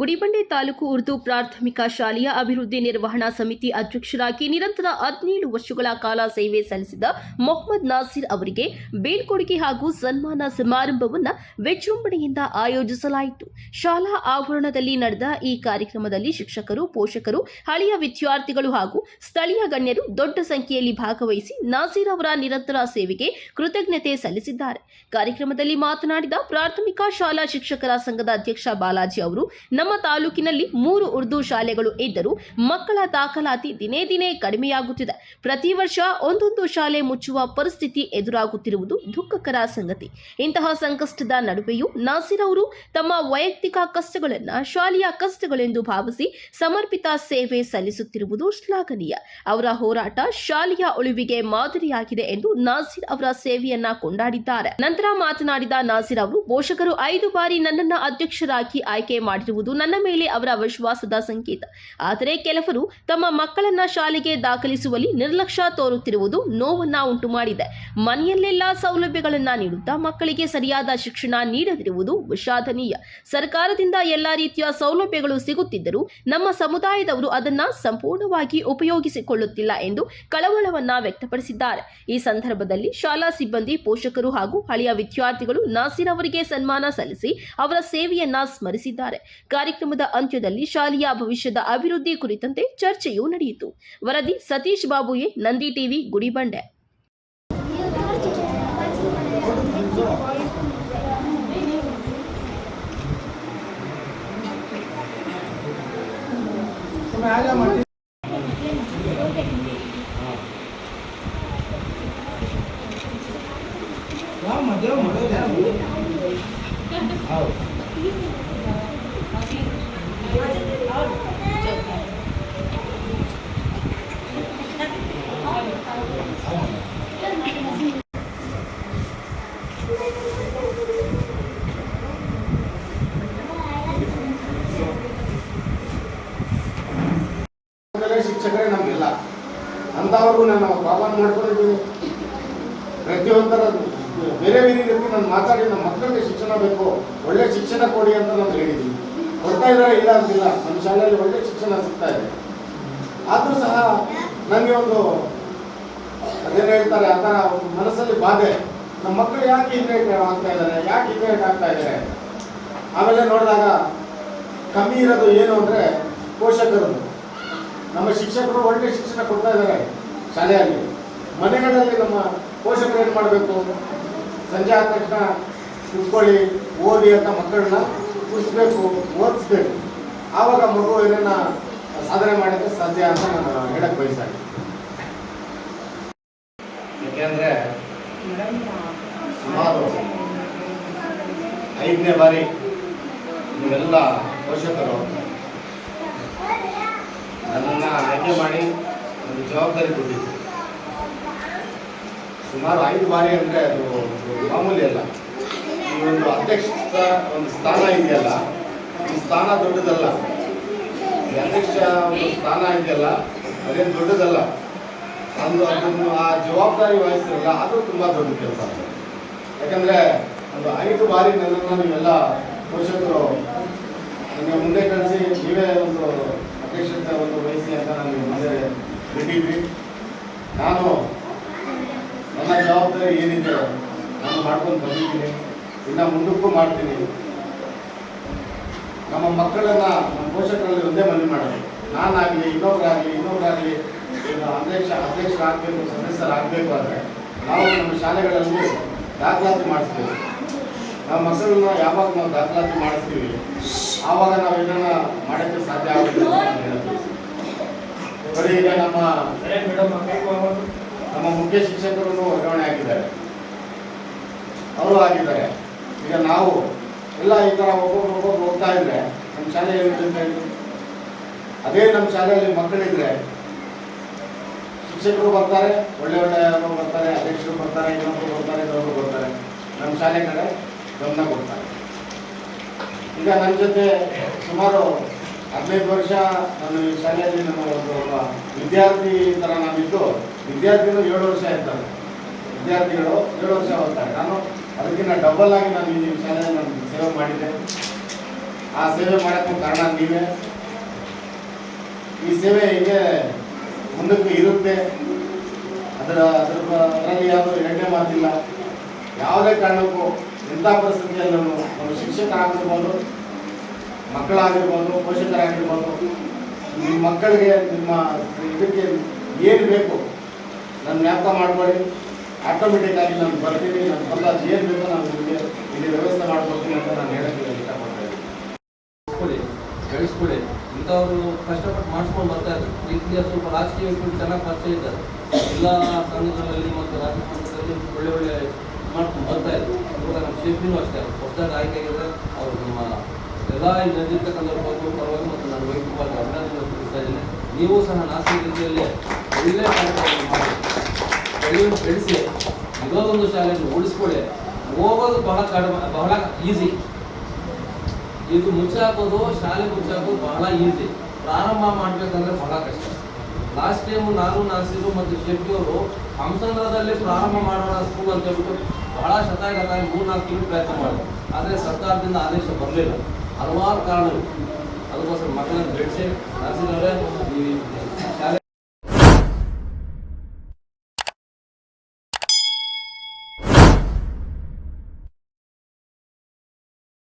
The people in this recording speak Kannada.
ಗುಡಿಬಂಡೆ ತಾಲೂಕು ಉರ್ದು ಪ್ರಾಥಮಿಕ ಶಾಲೆಯ ಅಭಿವೃದ್ಧಿ ನಿರ್ವಹಣಾ ಸಮಿತಿ ಅಧ್ಯಕ್ಷರಾಗಿ ನಿರಂತರ ಹದಿನೇಳು ವರ್ಷಗಳ ಕಾಲ ಸೇವೆ ಸಲ್ಲಿಸಿದ ಮೊಹಮ್ಮದ್ ನಾಸಿರ್ ಅವರಿಗೆ ಬೀಳ್ಕೊಡುಗೆ ಹಾಗೂ ಸನ್ಮಾನ ಸಮಾರಂಭವನ್ನು ವಿಜೃಂಭಣೆಯಿಂದ ಆಯೋಜಿಸಲಾಯಿತು. ಶಾಲಾ ಆವರಣದಲ್ಲಿ ನಡೆದ ಈ ಕಾರ್ಯಕ್ರಮದಲ್ಲಿ ಶಿಕ್ಷಕರು, ಪೋಷಕರು, ಹಳೆಯ ವಿದ್ಯಾರ್ಥಿಗಳು ಹಾಗೂ ಸ್ಥಳೀಯ ಗಣ್ಯರು ದೊಡ್ಡ ಸಂಖ್ಯೆಯಲ್ಲಿ ಭಾಗವಹಿಸಿ ನಾಸೀರ್ ಅವರ ನಿರಂತರ ಸೇವೆಗೆ ಕೃತಜ್ಞತೆ ಸಲ್ಲಿಸಿದ್ದಾರೆ. ಕಾರ್ಯಕ್ರಮದಲ್ಲಿ ಮಾತನಾಡಿದ ಪ್ರಾಥಮಿಕ ಶಾಲಾ ಶಿಕ್ಷಕರ ಸಂಘದ ಅಧ್ಯಕ್ಷ ಬಾಲಾಜಿ ಅವರು ನಮ್ಮ ತಾಲೂಕಿನಲ್ಲಿ ಮೂರು ಉರ್ದು ಶಾಲೆಗಳು ಇದ್ದರೂ ಮಕ್ಕಳ ದಾಖಲಾತಿ ದಿನೇ ದಿನೇ ಕಡಿಮೆಯಾಗುತ್ತಿದೆ. ಪ್ರತಿ ವರ್ಷ ಒಂದೊಂದು ಶಾಲೆ ಮುಚ್ಚುವ ಪರಿಸ್ಥಿತಿ ಎದುರಾಗುತ್ತಿರುವುದು ದುಃಖಕರ ಸಂಗತಿ. ಇಂತಹ ಸಂಕಷ್ಟದ ನಡುವೆಯೂ ನಾಸಿರ್ ಅವರು ತಮ್ಮ ವೈಯಕ್ತಿಕ ಕಷ್ಟಗಳನ್ನು ಶಾಲೆಯ ಕಷ್ಟಗಳೆಂದು ಭಾವಿಸಿ ಸಮರ್ಪಿತ ಸೇವೆ ಸಲ್ಲಿಸುತ್ತಿರುವುದು ಶ್ಲಾಘನೀಯ. ಅವರ ಹೋರಾಟ ಶಾಲೆಯ ಉಳಿವಿಗೆ ಮಾದರಿಯಾಗಿದೆ ಎಂದು ನಾಸಿರ್ ಅವರ ಸೇವೆಯನ್ನ ಕೊಂಡಾಡಿದ್ದಾರೆ. ನಂತರ ಮಾತನಾಡಿದ ನಾಸಿರ್ ಅವರು, ಪೋಷಕರು ಐದು ಬಾರಿ ನನ್ನನ್ನು ಅಧ್ಯಕ್ಷರಾಗಿ ಆಯ್ಕೆ ಮಾಡಿರುವುದು ನನ್ನ ಮೇಲೆ ಅವರ ವಿಶ್ವಾಸದ ಸಂಕೇತ. ಆದರೆ ಕೆಲವರು ತಮ್ಮ ಮಕ್ಕಳನ್ನ ಶಾಲೆಗೆ ದಾಖಲಿಸುವಲ್ಲಿ ನಿರ್ಲಕ್ಷ್ಯ ತೋರುತ್ತಿರುವುದು ನೋವನ್ನ ಉಂಟು ಮಾಡಿದೆ ಮನೆಯಲ್ಲೆಲ್ಲ ಸೌಲಭ್ಯಗಳನ್ನ ನೀಡುತ್ತಾ ಮಕ್ಕಳಿಗೆ ಸರಿಯಾದ ಶಿಕ್ಷಣ ನೀಡದಿರುವುದು ವಿಷಾದನೀಯ. ಸರ್ಕಾರದಿಂದ ಎಲ್ಲಾ ರೀತಿಯ ಸೌಲಭ್ಯಗಳು ಸಿಗುತ್ತಿದ್ದರೂ ನಮ್ಮ ಸಮುದಾಯದವರು ಅದನ್ನ ಸಂಪೂರ್ಣವಾಗಿ ಉಪಯೋಗಿಸಿಕೊಳ್ಳುತ್ತಿಲ್ಲ ಎಂದು ಕಳವಳವನ್ನ ವ್ಯಕ್ತಪಡಿಸಿದ್ದಾರೆ. ಈ ಸಂದರ್ಭದಲ್ಲಿ ಶಾಲಾ ಸಿಬ್ಬಂದಿ, ಪೋಷಕರು ಹಾಗೂ ಹಳೆಯ ವಿದ್ಯಾರ್ಥಿಗಳು ನಾಸೀರ್ ಅವರಿಗೆ ಸನ್ಮಾನ ಸಲ್ಲಿಸಿ ಅವರ ಸೇವೆಯನ್ನ ಸ್ಮರಿಸಿದ್ದಾರೆ. ಕಾರ್ಯಕ್ರಮದ ಅಂತ್ಯದಲ್ಲಿ ಶಾಲೆಯ ಭವಿಷ್ಯದ ಅಭಿವೃದ್ಧಿ ಕುರಿತಂತೆ ಚರ್ಚೆಯೂ ನಡೆಯಿತು. ವರದಿ ಸತೀಶ್ ಬಾಬುಯೆ ನಂದಿ ಟಿವಿ ಗುಡಿಬಂಡೆ. ಅಂಥವ್ರಿಗೂ ನಾನು ಪ್ರಾಬ್ಲಮ್ ಮಾಡ್ಕೊಂಡಿದ್ದೀನಿ ಪ್ರತಿಯೊಂದರ ಬೇರೆ ಬೇರೆ ರೀತಿ ನಾನು ಮಾತಾಡಿ ನಮ್ಮ ಮಕ್ಕಳಿಗೆ ಶಿಕ್ಷಣ ಬೇಕು, ಒಳ್ಳೆ ಶಿಕ್ಷಣ ಕೊಡಿ ಅಂತ ನಾನು ಹೇಳಿದ್ದೀನಿ. ಕೊಡ್ತಾ ಇದ್ದಾರೆ ಇಲ್ಲ ಅಂತಿಲ್ಲ ನಮ್ಮ ಶಾಲೆಯಲ್ಲಿ ಒಳ್ಳೆ ಶಿಕ್ಷಣ ಸಿಗ್ತಾ ಇದೆ. ಆದರೂ ಸಹ ನನಗೆ ಒಂದು ಅದೇನು ಹೇಳ್ತಾರೆ, ಆ ಥರ ಮನಸ್ಸಲ್ಲಿ ಬಾಧೆ. ನಮ್ಮ ಮಕ್ಕಳು ಯಾಕೆ ಹಿಂದೆ ಆಗ್ತಾ ಇದ್ದಾರೆ, ಯಾಕೆ ಹಿಂದೆ ಆಗ್ತಾ ಇದ್ದಾರೆ? ಆಮೇಲೆ ನೋಡಿದಾಗ ಕಮ್ಮಿ ಇರೋದು ಏನು ಅಂದರೆ ಪೋಷಕರು. ನಮ್ಮ ಶಿಕ್ಷಕರು ಒಳ್ಳೆ ಶಿಕ್ಷಣ ಕೊಡ್ತಾ ಇದ್ದಾರೆ. ಶಾಲೆಯಲ್ಲಿ. ಮನೆಗಳಲ್ಲಿ ನಮ್ಮ ಪೋಷಕರು ಏನು ಮಾಡಬೇಕು? ಸಂಜೆ ಆದ ತಕ್ಷಣ ಕುತ್ಕೊಳ್ಳಿ ಓದಿ ಅಂತ ಮಕ್ಕಳನ್ನ ಕೂರಿಸ್ಬೇಕು ಓದಿಸ್ಬೇಕು. ಆವಾಗ ಮಗು ಏನನ್ನ ಸಾಧನೆ ಮಾಡೋಕ್ಕೆ ಸಾಧ್ಯ ಅಂತ ನಾನು ಹೇಳಕ್ ಬಯಸ್ತಾರೆ ಯಾಕೆಂದ್ರೆ ಸುಮಾರು ಐದನೇ ಬಾರಿ ನೀವೆಲ್ಲ ಪೋಷಕರು. ನನ್ನನ್ನು ಆಯ್ಕೆ ಮಾಡಿ ಒಂದು ಜವಾಬ್ದಾರಿ ಕೊಟ್ಟಿತ್ತು ಸುಮಾರು ಐದು ಬಾರಿ ಅಂದರೆ ಅದು ಮಾಮೂಲಿ ಅಲ್ಲ. ಈ ಒಂದು ಅಧ್ಯಕ್ಷ ಒಂದು ಸ್ಥಾನ ಇದೆಯಲ್ಲ, ಈ ಸ್ಥಾನ ದೊಡ್ಡದಲ್ಲ. ಈ ಅಧ್ಯಕ್ಷ ಒಂದು ಸ್ಥಾನ ಇದೆಯಲ್ಲ ಅದೇನು ದೊಡ್ಡದಲ್ಲ. ಒಂದು ಅದನ್ನು ಆ ಜವಾಬ್ದಾರಿ ವಹಿಸ್ತಿರಲ್ಲ ಅದು ತುಂಬ ದೊಡ್ಡ ಕೆಲಸ. ಯಾಕಂದರೆ ಒಂದು ಐದು ಬಾರಿ ನನ್ನನ್ನು ನೀವೆಲ್ಲ ಪೋಷಕರು, ನನಗೆ ಮುಂದೆ ಕಳಿಸಿ ನೀವೇ ಒಂದು ಅಧ್ಯಕ್ಷತೆ ಒಂದು ವಹಿಸಿ ಅಂತ ನನಗೆ ಮುಂದೆ ಬಿಟ್ಟಿದ್ವಿ ನಾನು ನನ್ನ ಜವಾಬ್ದಾರಿ ಏನಿದೆ ನಾನು ಮಾಡ್ಕೊಂಡು ಬಂದಿದ್ದೀನಿ. ಇನ್ನು ಮುಂದಕ್ಕೂ ಮಾಡ್ತೀನಿ. ನಮ್ಮ ಮಕ್ಕಳನ್ನ, ನಮ್ಮ ಪೋಷಕರಲ್ಲಿ ಒಂದೇ ಮನವಿ ಮಾಡೋದು. ನಾನಾಗಲಿ ಇನ್ನೊಬ್ಬರಾಗಲಿ ಇನ್ನೊಬ್ಬರಾಗಲಿ ಅಧ್ಯಕ್ಷ, ಅಧ್ಯಕ್ಷರಾಗಬೇಕು, ಸದಸ್ಯರಾಗಬೇಕು ಆದರೆ ನಾವು ನಮ್ಮ ಶಾಲೆಗಳಲ್ಲಿ ದಾಖಲಾತಿ ಮಾಡಿಸ್ತೀವಿ. ನಮ್ಮ ಮಕ್ಕಳನ್ನ ಯಾವಾಗ ನಾವು ದಾಖಲಾತಿ ಮಾಡಿಸ್ತೀವಿ? ಆವಾಗ ನಾವು ಏನನ್ನ ಮಾಡೋಕ್ಕೆ ಸಾಧ್ಯ ಆಗುತ್ತೆ ಅಂತ ನಾನು ಹೇಳ್ತೀನಿ. ನೋಡಿ ಈಗ ನಮ್ಮ ನಮ್ಮ ಮುಖ್ಯ ಶಿಕ್ಷಕರನ್ನು ವರ್ಗಾವಣೆ ಆಗಿದ್ದಾರೆ ಅವರು ಆಗಿದ್ದಾರೆ. ಈಗ ನಾವು ಎಲ್ಲ ಈ ಥರ ಒಬ್ಬರು ಹೋಗ್ತಾ ಇದ್ರೆ ನಮ್ಮ ಶಾಲೆ ಏನಿದೆ ಅದೇ ನಮ್ಮ ಶಾಲೆಯಲ್ಲಿ ಮಕ್ಕಳಿದ್ರೆ ಶಿಕ್ಷಕರು ಬರ್ತಾರೆ, ಒಳ್ಳೆ ಒಳ್ಳೆ ಬರ್ತಾರೆ, ಅಧ್ಯಕ್ಷರು ಬರ್ತಾರೆ ಇನ್ನೊಬ್ಬರು ಬರ್ತಾರೆ ಇನ್ನೊಬ್ಬರು ಬರ್ತಾರೆ. ನಮ್ಮ ಶಾಲೆ ಕಡೆ ಗಮನ ಕೊಡ್ತಾರೆ. ಈಗ ನನ್ನ ಜೊತೆ ಸುಮಾರು ಹದಿನೈದು ವರ್ಷ ನಾನು ಶಾಲೆಯಲ್ಲಿ ನಮ್ಮ ಒಂದು ಒಬ್ಬ ವಿದ್ಯಾರ್ಥಿ ಥರ ನಾನಿದ್ದು. ವಿದ್ಯಾರ್ಥಿಗಳು ಏಳು ವರ್ಷ ಇರ್ತಾರೆ ವಿದ್ಯಾರ್ಥಿಗಳು ಏಳು ವರ್ಷ ಓದ್ತಾರೆ. ನಾನು ಅದಕ್ಕಿಂತ ಡಬಲ್ ಆಗಿ ನಾನು ಈ ಶಾಲೆಯಲ್ಲಿ ನಾನು ಸೇವೆ ಮಾಡಿದ್ದೆ. ಆ ಸೇವೆ ಮಾಡೋಕ್ಕೂ ಕಾರಣ ನೀವೇ. ಈ ಸೇವೆ ಹೀಗೆ ಮುಂದಕ್ಕೆ ಇರುತ್ತೆ? ಅದರ ಅದರ ಅದರಲ್ಲಿ ಯಾವುದೂ ಎರಡನೇ ಮಾತಿಲ್ಲ. ಯಾವುದೇ ಕಾರಣಕ್ಕೂ ಎಂಥ ಪರಿಸ್ಥಿತಿಯಲ್ಲೂ ಒಂದು ಶಿಕ್ಷಕರಾಗಿರ್ಬೋದು ಮಕ್ಕಳಾಗಿರ್ಬೋದು, ಪೋಷಕರಾಗಿರ್ಬೋದು, ನಿಮ್ಮ ಮಕ್ಕಳಿಗೆ ನಿಮ್ಮ ಇದಕ್ಕೆ ಏನು ಬೇಕು ನನ್ನ ಜ್ಞಾಪಕ ಆಟೋಮೆಟಿಕ್ ಆಗಿ ನಾನು ಬರ್ತೀನಿ. ನನ್ನ ಬಂದ ಏನು ಬೇಕೋ ನಾನು ನಿಮಗೆ ಇಲ್ಲಿ ವ್ಯವಸ್ಥೆ ಮಾಡ್ಕೊಡ್ತೀನಿ ಅಂತ ನಾನು ಹೇಳಕ್ಕೆ ಇಷ್ಟಪಡ್ತಾ ಇದ್ದೀನಿ. ಬೆಳೆಸ್ಕೊಳ್ಳಿ ಇಂಥವ್ರು ಕಷ್ಟಪಟ್ಟು ಮಾಡಿಸ್ಕೊಂಡು ಬರ್ತಾ ಇದ್ದಾರೆ ರೀತಿಯ ಸ್ವಲ್ಪ ರಾಜಕೀಯ ಚೆನ್ನಾಗಿ ಪರಿಚಯ ಇದ್ದಾರೆ. ಎಲ್ಲ ಸಂಘಗಳಲ್ಲಿ ಮತ್ತು ರಾಜ್ಯ ಒಳ್ಳೆ ಒಳ್ಳೆ ಮಾಡ್ಕೊಂಡು ಬರ್ತಾ ಇದ್ದಾರೆ ಇವಾಗ ನಮ್ಮ ಶಿಫ್ಟಿನೂ ಅಷ್ಟೇ, ಹೊಸದಾಗಿ ಆಯ್ಕೆ ಆಗಿದ್ರೆ ಅವರು ನಮ್ಮ ಇಲ್ಲಿ ನಡೆದಿರ್ತಕ್ಕಂಥ ಪರವಾಗಿ ಪರವಾಗಿ ಮತ್ತು ನಾನು ವೈಯಕ್ತಿಕವಾಗಿ ಅಭಿನಂದನೆ ತಿಳಿಸ್ತಾ ಇದ್ದೇನೆ. ನೀವು ಸಹ ನಾಸಿ ರೀತಿಯಲ್ಲಿ ಒಳ್ಳೆ ಕಾರ್ಯಕ್ರಮ ಮಾಡಿ ಬೆಳೆಯನ್ನು ಬೆಳೆಸಿ, ಇರೋದೊಂದು ಶಾಲೆಯನ್ನು ಉಳಿಸ್ಕೊಳ್ಳಿ ಹೋಗೋದು ಬಹಳ ಕಡಿಮೆ ಬಹಳ ಈಸಿ ಇದು ಮುಚ್ಚಾಕೋದು ಶಾಲೆ ಮುಚ್ಚಾಕೋದು ಬಹಳ ಈಸಿ ಪ್ರಾರಂಭ ಮಾಡಬೇಕಂದ್ರೆ ಬಹಳ ಕಷ್ಟ. ಲಾಸ್ಟ್ ಟೈಮು ನಾನು ನಾಸಿರು ಮತ್ತು ಶೆಟ್ಟಿಯವರು ಹಂಸಂದ್ರದಲ್ಲಿ ಪ್ರಾರಂಭ ಮಾಡೋಣ ಸ್ಕೂಲ್ ಅಂತ ಹೇಳ್ಬಿಟ್ಟು ಬಹಳ ಶತಾಯ ಮೂರು ನಾಲ್ಕು ತಿಂಗಳು ಪ್ರಯತ್ನ ಮಾಡಿದ್ರು. ಆದರೆ ಸರ್ಕಾರದಿಂದ ಆದೇಶ ಬರಲಿಲ್ಲ. ಹಲವಾರು ಕಾರಣಗಳು ಅದಕ್ಕೋಸ್ಕರ ಮಕ್ಕಳನ್ನು ಬೆಳೆಸಿ ನಾಸಿರವರೇ ಈ